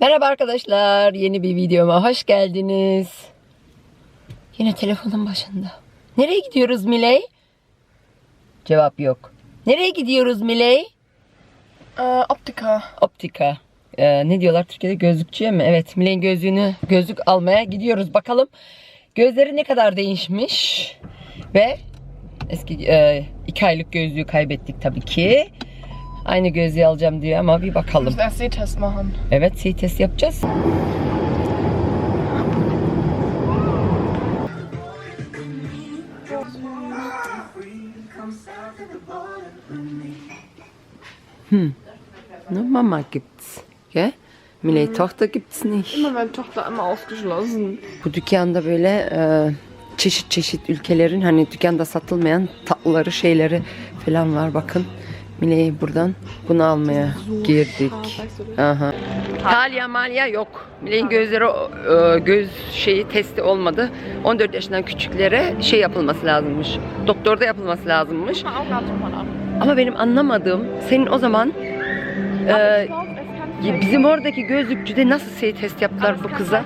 Merhaba arkadaşlar. Yeni bir videoma hoş geldiniz. Yine telefonun başında. Nereye gidiyoruz Miley? Cevap yok. Nereye gidiyoruz Miley? Äh, Optiker. Optika. Ee, ne diyorlar Türkiye'de gözlükçüye mi? Evet Miley'in gözlüğünü gözlük almaya gidiyoruz. Bakalım gözleri ne kadar değişmiş. Ve eski e, iki aylık gözlüğü kaybettik tabii ki. Aynı gözlüğü alacağım diyor ama bir bakalım. müssen erst Sehtest machen. Evet C test yapacağız. Hm. Nur Mama gibt's. Gell? Miley Tochter gibt's nicht. Immer meine Tochter immer ausgeschlossen. Bu dükkanda böyle e, çeşit çeşit ülkelerin hani dükkanda satılmayan tatlıları şeyleri falan var bakın. Miley buradan bunu almaya girdik. Aha. Talya malya yok. Miley'in gözleri e, göz şeyi testi olmadı. 14 yaşından küçüklere şey yapılması lazımmış. Doktorda yapılması lazımmış. Ama benim anlamadığım senin o zaman e, bizim oradaki gözlükçüde nasıl şey test yaptılar bu kıza?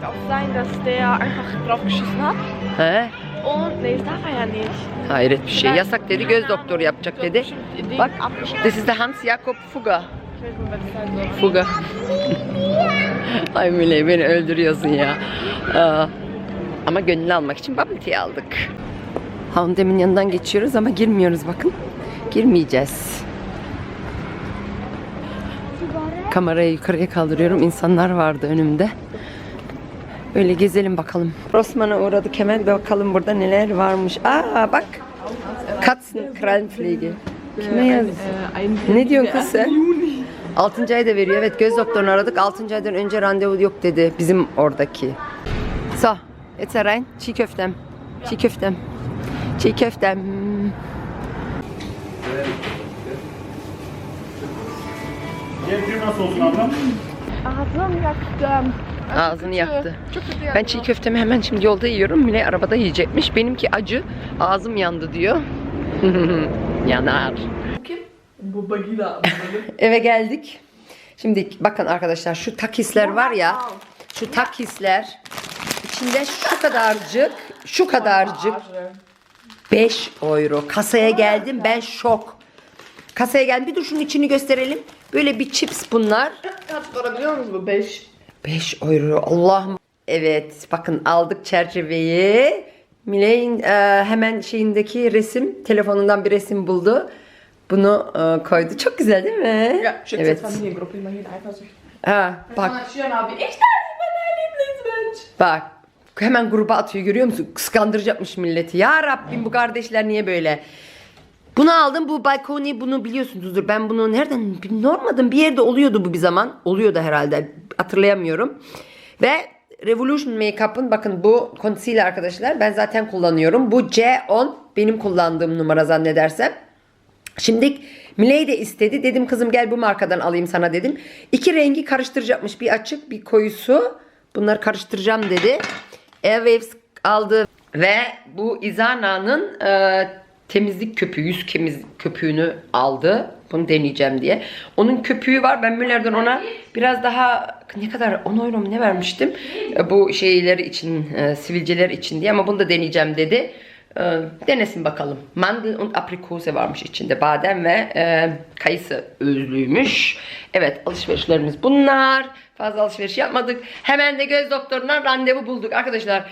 He? Und nee, das darf er ja nicht. Hayret bir şey. Yasak dedi. Göz doktoru yapacak dedi. Bak. This is the Hans Jakob Fugger. Fugger. Ay Miley beni öldürüyorsun ya. Aa, ama gönlünü almak için bubble tea aldık. Houndem'in yanından geçiyoruz ama girmiyoruz bakın. Girmeyeceğiz. Kamerayı yukarıya kaldırıyorum. İnsanlar vardı önümde. Böyle gezelim bakalım. Rossmann'a uğradık hemen bakalım burada neler varmış. Aa bak. Katzen Krallenpflege. Kime yaz? Ne diyorsun kız sen? 6. ayda veriyor. Evet göz doktorunu aradık. 6. aydan önce randevu yok dedi bizim oradaki. So, jetzt rein. Çiğ köftem. Çiğ köftem. Çiğ köftem. Diğer nasıl olsun abla? Ağzım yaktım. Ağzını yaktı. Çok kötü Ben çiğ köftemi hemen şimdi yolda yiyorum. Mine arabada yiyecekmiş. Benimki acı. Ağzım yandı diyor. Yanar. Bu bagila. Eve geldik. Şimdi bakın arkadaşlar şu takisler var ya. Şu takisler içinde şu kadarcık, şu kadarcık 5 euro. Kasaya geldim ben şok. Kasaya geldim. Bir dur şunun içini gösterelim. Böyle bir chips bunlar. Kannst du biliyor musun bu 5? 5 euro. Allah'ım. Evet bakın aldık çerçeveyi. Miley'in e, hemen şeyindeki resim, telefonundan bir resim buldu. Bunu e, koydu. Çok güzel değil mi? Ja, schickt evet. Familiengruppe Eifersucht. Ha, bak abi. Bak. Hemen gruba atıyor görüyor musun? Kıskandıracakmış milleti. Ya Rabbim bu kardeşler niye böyle? Bunu aldım bu balkoni bunu biliyorsunuzdur. Ben bunu nereden normadım bir yerde oluyordu bu bir zaman. Oluyordu herhalde hatırlayamıyorum. Ve Revolution Makeup'ın bakın bu concealer arkadaşlar ben zaten kullanıyorum. Bu C10 benim kullandığım numara zannedersem. Şimdi Miley de istedi. Dedim kızım gel bu markadan alayım sana dedim. İki rengi karıştıracakmış. Bir açık bir koyusu. Bunları karıştıracağım dedi. Airwaves aldı ve bu Izana'nın e, temizlik köpüğü, yüz kemiz köpüğünü aldı. Bunu deneyeceğim diye. Onun köpüğü var. Ben Müller'den ona biraz daha ne kadar 10 euro mu ne vermiştim? Bu şeyleri için, e, sivilceler için diye ama bunu da deneyeceğim dedi. E, denesin bakalım. Mandel und Aprikose varmış içinde. Badem ve e, kayısı özlüymüş. Evet alışverişlerimiz bunlar. Fazla alışveriş yapmadık. Hemen de göz doktorundan randevu bulduk. Arkadaşlar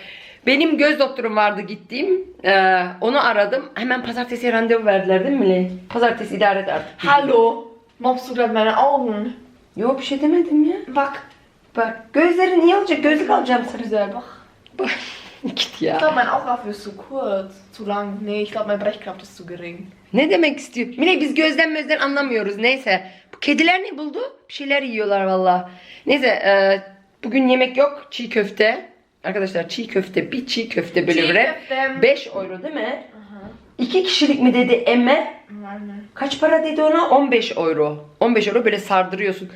benim göz doktorum vardı gittiğim. E, onu aradım. Hemen pazartesiye randevu verdiler değil mi Miley? Pazartesi idare et artık. Hallo. Mobst du gerade meine Augen? Yok bir şey demedim ya. Bak. Bak gözlerin iyi olacak. Gözlük alacağım sana. Güzel bak. Bak. Git Ich ya. glaube, mein Augapfel ist zu kurz. Zu lang. Nee, ich glaube, mein Brechkraft ist zu gering. Ne demek istiyor? Mine biz gözden mözden anlamıyoruz. Neyse. Bu kediler ne buldu? Bir şeyler yiyorlar valla. Neyse. e, bugün yemek yok. Çiğ köfte. Arkadaşlar çiğ köfte. Bir çiğ köfte bölümüne. köfte. 5 euro değil mi? İki kişilik mi dedi Emme? Kaç para dedi ona? 15 euro. 15 euro böyle sardırıyorsun.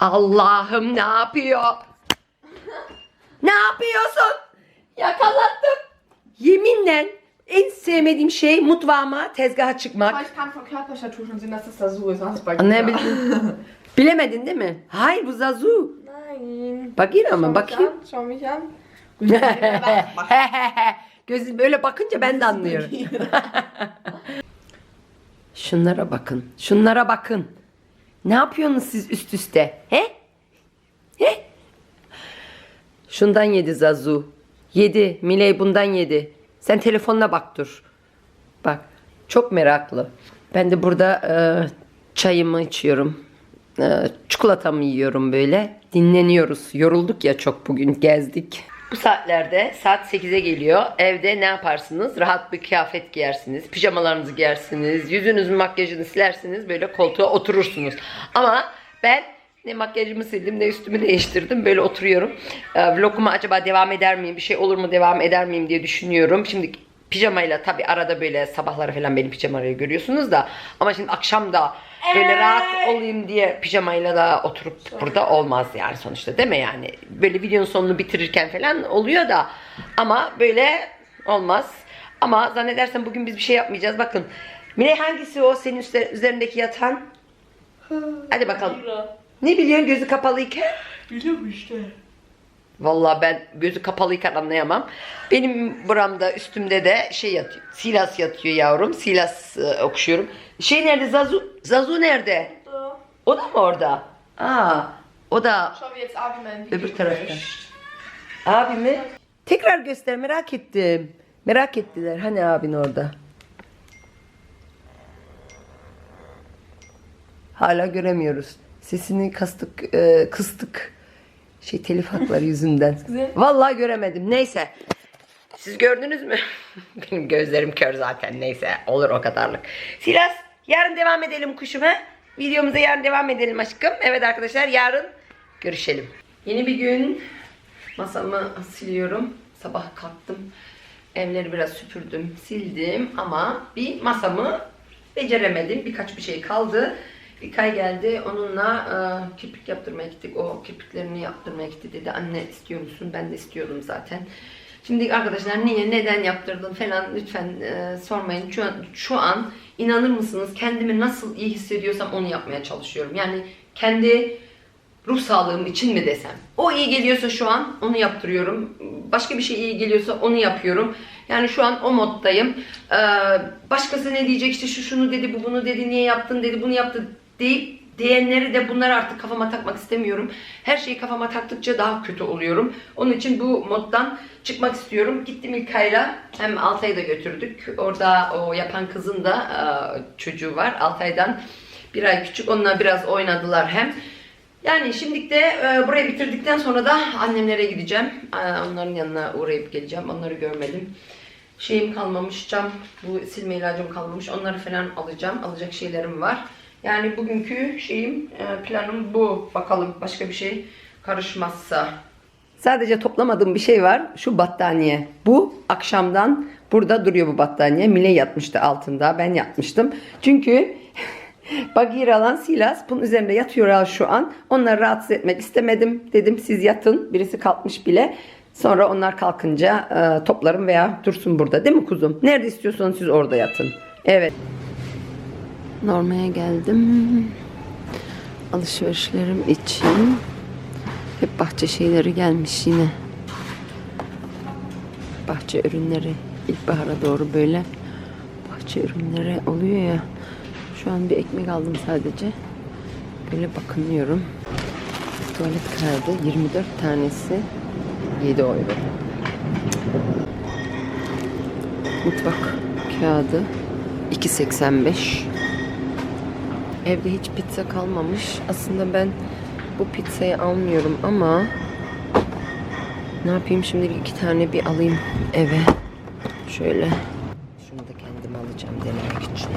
Allah'ım ne yapıyor? ne yapıyorsun? Yakalattım. Yeminle en sevmediğim şey mutfağıma tezgaha çıkmak. Anlayabildin. Bilemedin değil mi? Hayır bu Zazu. Nein. Bakayım ama bakayım. an, Schau mich an. Bak, bak. Gözü böyle bakınca ben de anlıyorum. Şunlara bakın. Şunlara bakın. Ne yapıyorsunuz siz üst üste? He? He? Şundan yedi Zazu. Yedi. Miley bundan yedi. Sen telefonuna bak dur. Bak. Çok meraklı. Ben de burada e, çayımı içiyorum. E, çikolatamı yiyorum böyle. Dinleniyoruz. Yorulduk ya çok bugün gezdik. Bu saatlerde saat 8'e geliyor. Evde ne yaparsınız? Rahat bir kıyafet giyersiniz. Pijamalarınızı giyersiniz. Yüzünüzün makyajını silersiniz. Böyle koltuğa oturursunuz. Ama ben ne makyajımı sildim ne üstümü değiştirdim. Böyle oturuyorum. Ee, acaba devam eder miyim? Bir şey olur mu devam eder miyim diye düşünüyorum. Şimdi pijamayla tabi arada böyle sabahları falan benim pijamayla görüyorsunuz da. Ama şimdi akşam da böyle rahat olayım diye pijamayla da oturup burada olmaz yani sonuçta değil mi yani? Böyle videonun sonunu bitirirken falan oluyor da. Ama böyle olmaz. Ama zannedersem bugün biz bir şey yapmayacağız. Bakın. Mine hangisi o senin üstler- üzerindeki yatan? Hadi bakalım. Ne biliyorsun gözü kapalıyken? Biliyorum işte. Vallahi ben gözü kapalıyken anlayamam. Benim buramda üstümde de şey yatıyor. Silas yatıyor yavrum. Silas e, okşuyorum. Şey nerede Zazu? Zazu nerede? O da mı orada? Aa, o da Schau jetzt Abi mein Video öbür tarafta. Abi mi? Tekrar göster merak ettim. Merak ettiler. Hani abin orada? Hala göremiyoruz. Sesini kastık, e, kıstık. Şey telif hakları yüzünden. Vallahi göremedim. Neyse. Siz gördünüz mü? Benim gözlerim kör zaten. Neyse olur o kadarlık. Silas yarın devam edelim kuşum ha? Videomuza yarın devam edelim aşkım. Evet arkadaşlar yarın görüşelim. Yeni bir gün. Masamı siliyorum. Sabah kalktım. Evleri biraz süpürdüm, sildim ama bir masamı beceremedim. Birkaç bir şey kaldı. İlkay geldi. Onunla e, kirpik yaptırmaya gittik. O kirpiklerini yaptırmaya gitti dedi. Anne istiyor musun? Ben de istiyordum zaten. Şimdi arkadaşlar niye, neden yaptırdın falan lütfen e, sormayın. Şu an, şu an inanır mısınız kendimi nasıl iyi hissediyorsam onu yapmaya çalışıyorum. Yani kendi ruh sağlığım için mi desem. O iyi geliyorsa şu an onu yaptırıyorum. Başka bir şey iyi geliyorsa onu yapıyorum. Yani şu an o moddayım. Ee, başkası ne diyecek işte şu şunu dedi bu bunu dedi niye yaptın dedi bunu yaptı deyip diyenleri de bunları artık kafama takmak istemiyorum. Her şeyi kafama taktıkça daha kötü oluyorum. Onun için bu moddan çıkmak istiyorum. Gittim İlkay'la hem Altay'ı da götürdük. Orada o yapan kızın da e, çocuğu var. Altay'dan bir ay küçük. Onunla biraz oynadılar hem. Yani şimdilik de e, burayı bitirdikten sonra da annemlere gideceğim. E, onların yanına uğrayıp geleceğim. Onları görmedim. Şeyim kalmamış, cam, bu silme ilacım kalmamış. Onları falan alacağım. Alacak şeylerim var. Yani bugünkü şeyim, e, planım bu. Bakalım başka bir şey karışmazsa. Sadece toplamadığım bir şey var. Şu battaniye. Bu akşamdan burada duruyor bu battaniye. Mile yatmıştı altında. Ben yatmıştım. Çünkü Bagir alan Silas bunun üzerinde yatıyor şu an. Onları rahatsız etmek istemedim. Dedim siz yatın. Birisi kalkmış bile. Sonra onlar kalkınca e, toplarım veya dursun burada. Değil mi kuzum? Nerede istiyorsanız siz orada yatın. Evet. Normaya geldim. Alışverişlerim için. Hep bahçe şeyleri gelmiş yine. Bahçe ürünleri. İlkbahara doğru böyle bahçe ürünleri oluyor ya. Şu an bir ekmek aldım sadece. Böyle bakınıyorum. Tuvalet kağıdı 24 tanesi 7 euro. Mutfak kağıdı 2.85. Evde hiç pizza kalmamış. Aslında ben bu pizzayı almıyorum ama ne yapayım şimdi iki tane bir alayım eve. Şöyle. Şunu da kendim alacağım denemek için.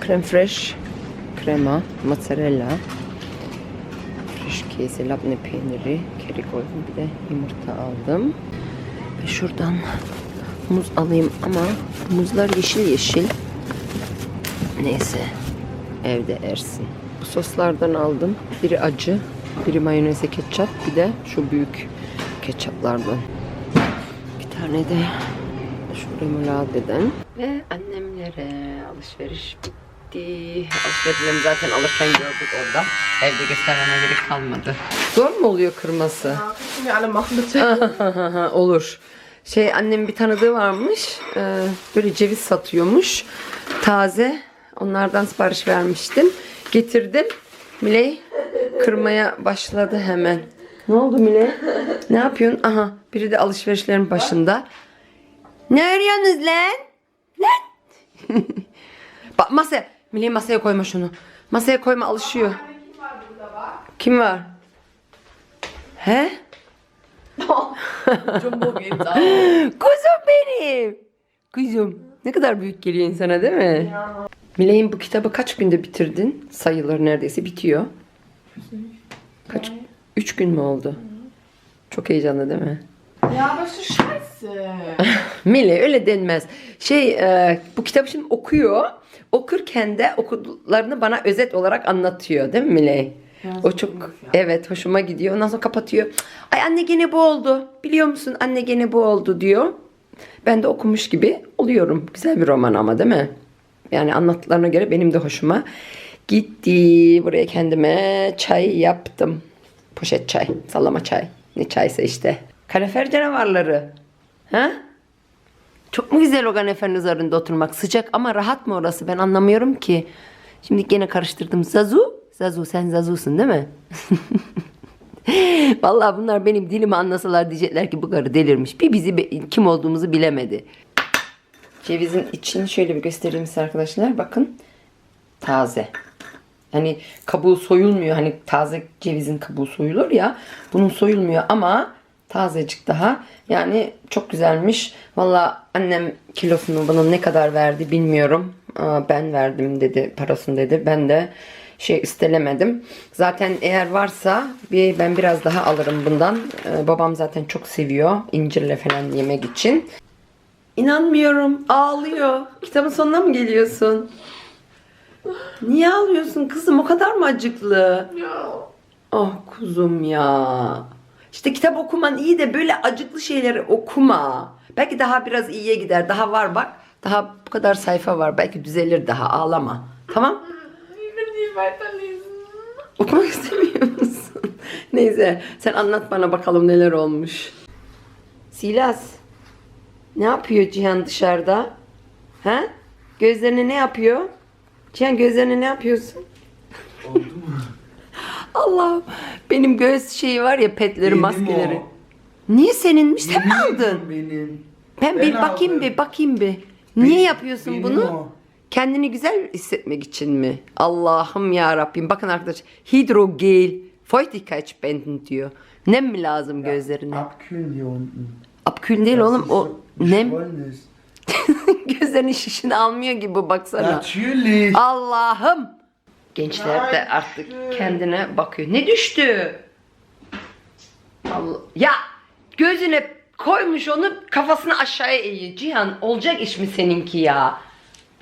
Krem fresh, krema, mozzarella, fresh kese, labne peyniri, keri koydum. Bir de yumurta aldım. Ve şuradan muz alayım ama muzlar yeşil yeşil. Neyse. Evde ersin. Bu soslardan aldım. Biri acı, biri mayoneze ketçap, bir de şu büyük ketçaplardan. Bir tane de şu remolade'den. Ve annemlere alışveriş Gitti. Alışverişlerimi zaten alırken gördük orada. Evde göstermeme gerek kalmadı. Zor mu oluyor kırması? Olur. Şey annemin bir tanıdığı varmış. Ee, böyle ceviz satıyormuş. Taze. Onlardan sipariş vermiştim. Getirdim. Miley kırmaya başladı hemen. Ne oldu Miley? Ne yapıyorsun? Aha biri de alışverişlerin başında. Ne arıyorsunuz lan? Lan. Bak masaya. Miley masaya koyma şunu. Masaya koyma alışıyor. Kim var? He? Jumbo auch. Kuzum benim. Kuzum. Ne kadar büyük geliyor insana değil mi? Miley'in bu kitabı kaç günde bitirdin? Sayıları neredeyse bitiyor. Kaç? Üç gün mü oldu? Çok heyecanlı değil mi? İst so scheiße. Miley öyle denmez. Şey e, bu kitabı şimdi okuyor. Okurken de okudularını bana özet olarak anlatıyor değil mi Miley? o çok evet hoşuma gidiyor. Ondan sonra kapatıyor. Ay anne gene bu oldu. Biliyor musun anne gene bu oldu diyor. Ben de okumuş gibi oluyorum. Güzel bir roman ama değil mi? Yani anlattıklarına göre benim de hoşuma gitti. Buraya kendime çay yaptım. Poşet çay, sallama çay. Ne çaysa işte. Kalefer canavarları. Ha? Çok mu güzel o kaneferin üzerinde oturmak? Sıcak ama rahat mı orası? Ben anlamıyorum ki. Şimdi gene karıştırdım. Zazu? Zazu sen Zazu'sun değil mi? Vallahi bunlar benim dilimi anlasalar diyecekler ki bu karı delirmiş. Bir bizi kim olduğumuzu bilemedi. Cevizin içini şöyle bir göstereyim size arkadaşlar. Bakın. Taze. Hani kabuğu soyulmuyor. Hani taze cevizin kabuğu soyulur ya. Bunun soyulmuyor ama tazecik daha. Yani çok güzelmiş. Valla annem kilosunu bunun ne kadar verdi bilmiyorum. Aa, ben verdim dedi parasını dedi. Ben de şey istelemedim. Zaten eğer varsa bir ben biraz daha alırım bundan. Ee, babam zaten çok seviyor incirle falan yemek için. İnanmıyorum. Ağlıyor. Kitabın sonuna mı geliyorsun? Niye ağlıyorsun kızım? O kadar mı acıklı? Ah kuzum ya. İşte kitap okuman iyi de böyle acıklı şeyleri okuma. Belki daha biraz iyiye gider. Daha var bak. Daha bu kadar sayfa var. Belki düzelir daha. Ağlama. Tamam? Weiterlesen. Okumak istemiyor musun? Neyse sen anlat bana bakalım neler olmuş. Silas. Ne yapıyor Cihan dışarıda? Ha? Gözlerine ne yapıyor? Cihan gözlerine ne yapıyorsun? Oldu mu? Allah'ım benim göz şeyi var ya petleri Benim maskeleri. o. Niye seninmiş? Sen mi aldın? Benim. Ben, bir Ben bakayım aldım. bir bakayım bir. Niye yapıyorsun benim bunu? o. Kendini güzel hissetmek için mi? Allah'ım ya Rabbim. Bakın arkadaşlar. Hidrogel Feuchtigkeitsspenden diyor. Nem mi lazım gözlerine? Abkühlen hier unten. Abkühl değil Das oğlum o nem gözlerinin şişini almıyor gibi baksana. Natürlich. Allah'ım. Gençler de artık kendine bakıyor. Ne düştü? Allah. Ya gözüne koymuş onu kafasını aşağıya eğiyor. Cihan olacak iş mi seninki ya?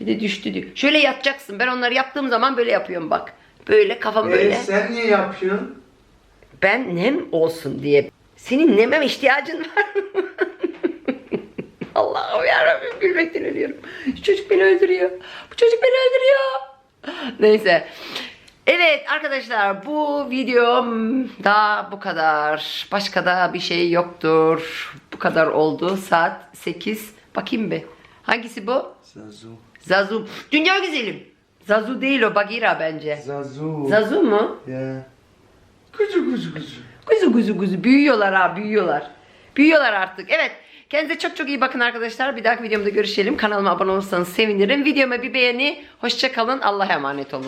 Bir de düştü diyor. Şöyle yatacaksın. Ben onları yaptığım zaman böyle yapıyorum bak. Böyle kafam böyle. Ee, sen niye yapıyorsun? Ben nem olsun diye. Senin neme ihtiyacın var mı? Allah'ım yarabbim gülmekten ölüyorum. Şu çocuk beni öldürüyor. Bu çocuk beni öldürüyor. Neyse. Evet arkadaşlar bu videom da bu kadar. Başka da bir şey yoktur. Bu kadar oldu. Saat 8. Bakayım bir. Hangisi bu? Zazu. Zazu. Dünya güzelim. Zazu değil o Bagira bence. Zazu. Zazu mu? Ya. Kuzu kuzu kuzu. Kuzu kuzu kuzu büyüyorlar ha büyüyorlar. Büyüyorlar artık. Evet. Kendinize çok çok iyi bakın arkadaşlar. Bir dahaki videomda görüşelim. Kanalıma abone olursanız sevinirim. Videoma bir beğeni. Hoşça kalın. Allah'a emanet olun.